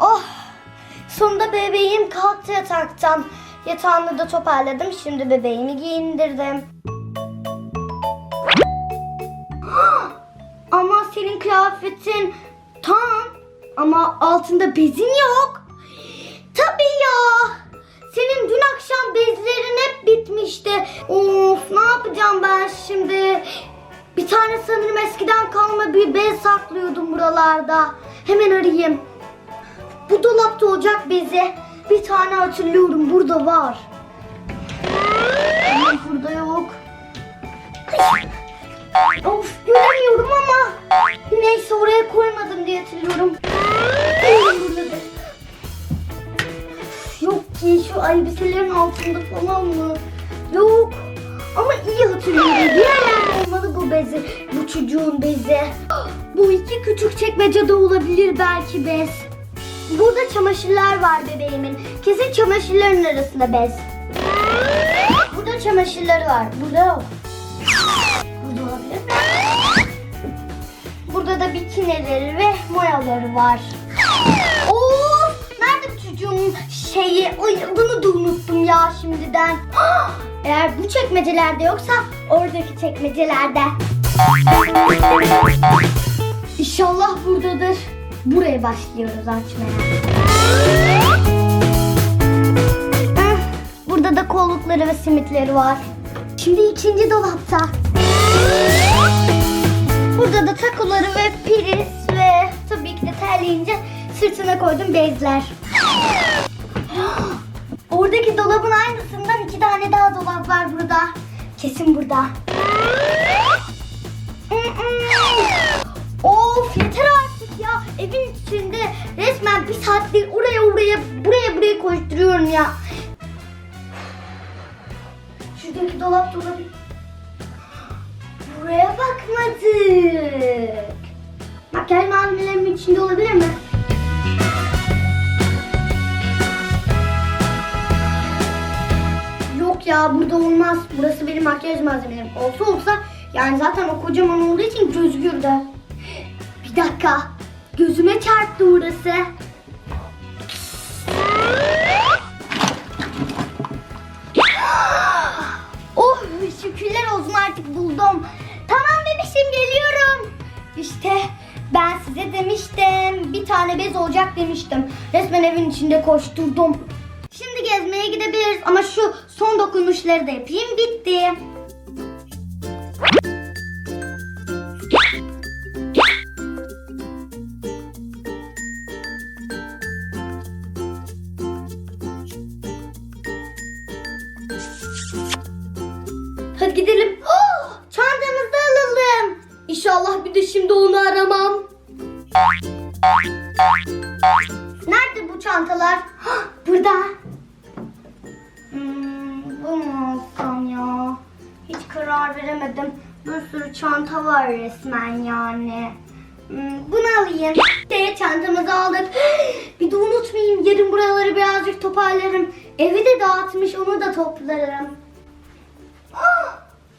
Oh! Sonunda bebeğim kalktı yataktan. Yatağını da toparladım. Şimdi bebeğimi giyindirdim. Ama senin kıyafetin tam ama altında bezin yok. Tabii ya. Senin dün akşam bezlerin hep bitmişti. Of ne yapacağım ben şimdi? Bir tane sanırım eskiden kalma bir bez saklıyordum buralarda. Hemen arayayım. Bu dolapta olacak bezi. Bir tane hatırlıyorum burada var. Ama burada yok. Of göremiyorum ama neyse oraya koymadım diye hatırlıyorum. Yok ki şu elbiselerin altında falan mı? Yok. Ama iyi hatırlıyorum. Yerlerde olmalı bu bezi. Bu çocuğun bezi. Bu iki küçük çekmecede olabilir belki bez. Burada çamaşırlar var bebeğimin. Kesin çamaşırların arasında bez. Burada çamaşırları var. Burada yok. Burada olabilir mi? Burada da bikinileri ve moyaları var. Oo, nerede bu çocuğun şeyi? Bunu da unuttum ya şimdiden. Eğer bu çekmecelerde yoksa oradaki çekmecelerde. İnşallah buradadır. Buraya başlıyoruz açmaya. Heh, Burada da kollukları ve simitleri var. Şimdi ikinci dolapta. Burada da takoları ve priz ve tabii ki de terleyince sırtına koydum bezler. Oradaki dolabın aynısından iki tane daha dolap var burada. Kesin burada. of yeter artık ya. Evin içinde resmen bir saattir oraya oraya buraya buraya koşturuyorum ya. Şuradaki dolap da olabilir. Buraya bakmadık. Makyaj malzemelerimin içinde olabilir mi? Yok ya burada olmaz. Burası benim makyaj malzemelerim. Olsa olsa yani zaten o kocaman olduğu için gözükürdü. Bir dakika. Gözüme çarptı orası. Oh şükürler olsun artık buldum. Tamam bebişim geliyorum. İşte ben size demiştim. Bir tane bez olacak demiştim. Resmen evin içinde koşturdum. Şimdi gezmeye gidebiliriz ama şu son dokunuşları da yapayım. Bitti. Hadi gidelim. Oh, çantamızı alalım. İnşallah bir de şimdi onu aramam. Nerede bu çantalar? Hah, Burada. Hmm, bu mu alsam ya? Hiç karar veremedim. Bir sürü çanta var resmen yani. Hmm, bunu alayım. De çantamızı aldık. Bir de unutmayayım. Yarın buraları birazcık toparlarım. Evi de dağıtmış onu da toplarım.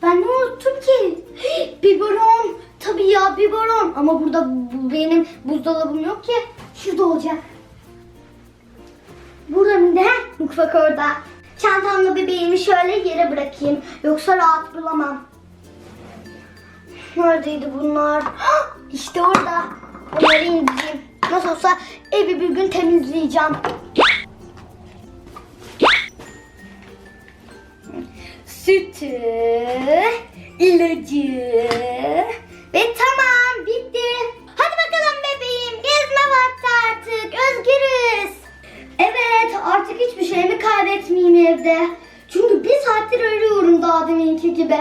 Ben ne unuttum ki? Biberon. Tabii ya biberon. Ama burada bu- benim buzdolabım yok ki. Şurada olacak. Burada mı ne? Mutfak orada. Çantamla bebeğimi şöyle yere bırakayım. Yoksa rahat bulamam. Neredeydi bunlar? İşte orada. Onları indireyim. Nasıl olsa evi bir gün temizleyeceğim. Sütü, ilacı ve tamam bitti. Hadi bakalım bebeğim gezme vakti artık özgürüz. Evet artık hiçbir şeyimi kaybetmeyeyim evde. Çünkü bir saattir arıyorum daha deminki gibi.